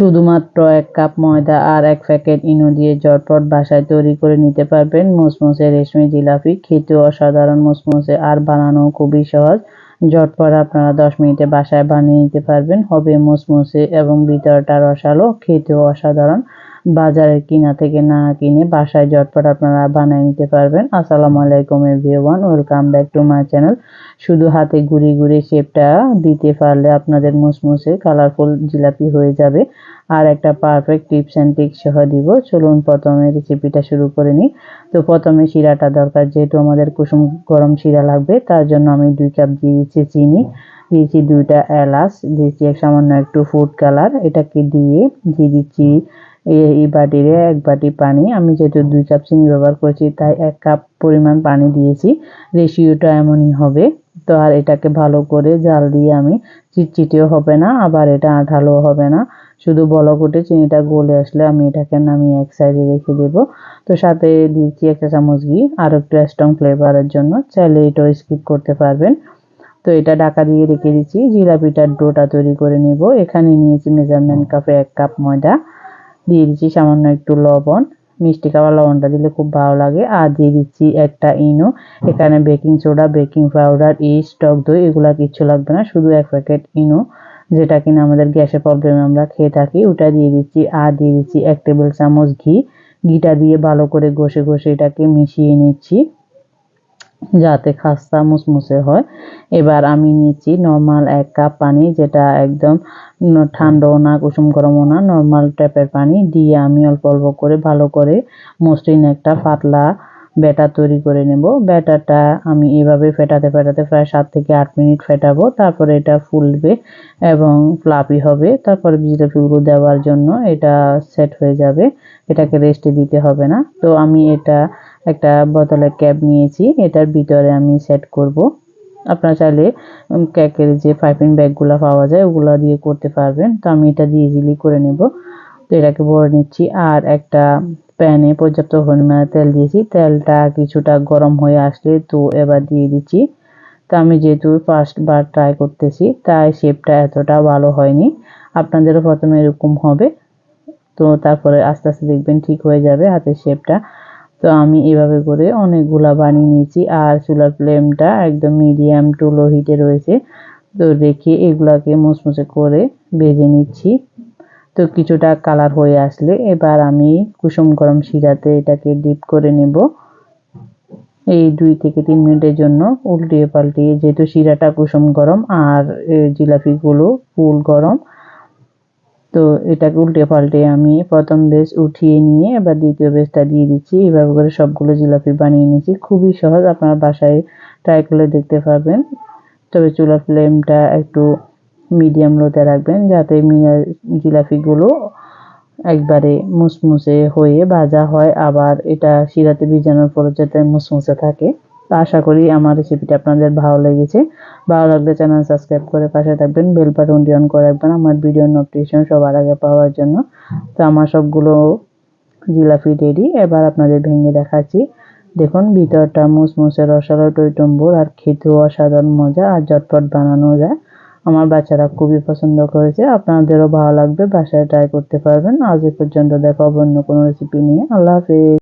শুধুমাত্র এক কাপ ময়দা আর এক প্যাকেট ইনো দিয়ে ঝটপট বাসায় তৈরি করে নিতে পারবেন। মুসমুসে রেশমি জিলাপি খেতে অসাধারণ মুসমুসে আর বানানো খুবই সহজ। ঝটপট আপনারা দশ মিনিটে বাসায় বানিয়ে নিতে পারবেন। হবে মুসমুসে এবং ভিতরটা রসালো, খেতেও অসাধারণ। বাজারের কিনা থেকে না কিনে বাসায় ঝটপট আপনারা বানিয়ে নিতে পারবেন। আসসালামু আলাইকুম everyone, welcome back to my channel. শুধু হাতে ঘুরি ঘুরে শেপটা দিতে পারলে আপনাদের মুসমুসে কালারফুল জিলাপি হয়ে যাবে। আর একটা পারফেক্ট টিপস অ্যান্ড টিক্স সহ দিব। চলুন প্রথমে রেসিপিটা শুরু করে নিই। তো প্রথমে শিরাটা দরকার, যেহেতু আমাদের কুসুম গরম শিরা লাগবে, তার জন্য আমি দুই কাপ দিয়েছি চিনি, দিয়েছি দুইটা এলাচ, দিয়েছি সামান্য একটু ফুড কালার এটাকে দিয়ে দিয়ে দিচ্ছি এই বাটিরে এক বাটি পানি। আমি যেহেতু দুই কাপ চিনি ব্যবহার করেছি, তাই এক কাপ পরিমাণ পানি দিয়েছি। রেশিওটা এমনই হবে। তো আর এটাকে ভালো করে জাল দিয়ে আমি চিটচিটেও হবে না, আবার এটা আঠালোও হবে না। শুধু বলক উঠে চিনিটা গলে আসলে আমি এটাকে নামিয়ে এক সাইডে রেখে দেব। তো সাথে দিয়েছি একটা চামচ ঘি, আর একটু স্ট্রং ফ্লেভারের জন্য। চাইলে এটাও স্কিপ করতে পারবেন। তো এটা ঢাকা দিয়ে রেখে দিচ্ছি। জিলাপিটার ডোটা তৈরি করে নেব। এখানে নিয়েছি মেজারমেন্ট কাপে এক কাপ ময়দা। দিয়ে দিচ্ছি সামান্য একটু লবণ। মিষ্টি খাবার লবণটা দিলে খুব ভালো লাগে। আর দিয়ে দিচ্ছি একটা ইনো। এখানে baking soda, baking powder yeast টক দই, এগুলা কিচ্ছু লাগবে না। শুধু এক প্যাকেট ইনো, যেটা কিনা আমাদের গ্যাসের প্রবলেমে আমরা খেয়ে থাকি। ওটা দিয়ে দিচ্ছি, আর দিয়ে দিচ্ছি এক টেবিল চামচ ঘি। ঘিটা দিয়ে ভালো করে ঘষে ঘষে এটাকে মিশিয়ে নিচ্ছি। যাতে খাস্তা মুসমুসে হয়। এবার আমি নিচ্ছি নর্মাল এক কাপ পানি, যেটা একদম ঠান্ডাও না, কুসুম গরমও না নর্মাল ট্যাপের পানি দিয়ে আমি অল্প অল্প করে ভালো করে মসৃণ একটা পাতলা ব্যাটার তৈরি করে নেব। ব্যাটারটা আমি এভাবে ফেটাতে ফেটাতে প্রায় সাত থেকে আট মিনিট ফেটাবো। তারপরে এটা ফুলবে এবং ফ্লাপি হবে। তারপরে জিলাপিগুলো দেওয়ার জন্য এটা সেট হয়ে যাবে। এটাকে রেস্টে দিতে হবে না। তো আমি এটা একটা বোতলের ক্যাপ নিয়েছি, এটার ভিতরে আমি সেট করব। আপনারা চাইলে কেকের যে পাইপিং ব্যাগগুলো পাওয়া যায়, ওগুলো দিয়ে করতে পারবেন। তো আমি এটা দিয়ে ইজিলি করে নেব। তো এটাকে ভরে নিচ্ছি। আর একটা প্যানে পর্যাপ্ত পরিমাণে তেল দিয়েছি। তেলটা কিছুটা গরম হয়ে আসলে তো এবার দিয়ে দিচ্ছি। তো আমি যেহেতু ফার্স্ট বার ট্রাই করতেছি, তাই শেপটা এতটা ভালো হয়নি। আপনাদেরও প্রথমে এরকম হবে। তো তারপরে আস্তে আস্তে দেখবেন ঠিক হয়ে যাবে হাতের শেপটা তো আমি এভাবে করে অনেকগুলা বানিয়ে নিয়েছি আর চুলার ফ্লেমটা একদম মিডিয়াম টু লো হিটে রয়েছে। তো রেখে এগুলাকে মুচমুচে করে ভেজে নিচ্ছি। তো কিছুটা কালার হয়ে আসলে এবার আমি কুসুম গরম শিরাতে এটাকে ডিপ করে নেব। এই দুই থেকে তিন মিনিটের জন্য উল্টিয়ে পাল্টিয়ে যেহেতু শিরাটা কুসুম গরম আর জিলাপিগুলো ফুল গরম তো এটাকে উল্টে পাল্টে আমি প্রথম বেশ উঠিয়ে নিয়ে এবার দ্বিতীয় বেসটা দিয়ে দিচ্ছি। এভাবে করে সবগুলো জিলাপি বানিয়ে নিয়েছি। খুবই সহজ, আপনার বাসায় ট্রাই করলে দেখতে পাবেন তবে চুলার ফ্লেমটা একটু মিডিয়াম লোতে রাখবেন যাতে জিলাপিগুলো একবারে মুসমুসে হয়ে ভাজা হয়। আবার এটা শিরাতে ভিজানোর পরে যাতে মুসমুসে থাকে। তো আশা করি আমার রেসিপিটা আপনাদের ভালো লেগেছে। ভালো লাগলে চ্যানেল সাবস্ক্রাইব করে পাশে থাকবেন বেল বাটনটি অন করে রাখবেন। আমার ভিডিও নোটিফিকেশন সবার আগে পাওয়ার জন্য। তো আমার সবগুলো জিলাপি রেডি এবার আপনাদের ভেঙে দেখাচ্ছি। দেখুন, ভিতরটা মুসমুসে রসালো টইটম্বুর আর খেতেও অসাধারণ মজা আর ঝটপট বানানো যায়। আমার বাচ্চারা খুবই পছন্দ করেছে। আপনাদেরও ভালো লাগবে, বাসায় ট্রাই করতে পারবেন। আজ এ পর্যন্ত দেখা অন্য কোনো রেসিপি নিয়ে। আল্লাহ হাফিজ।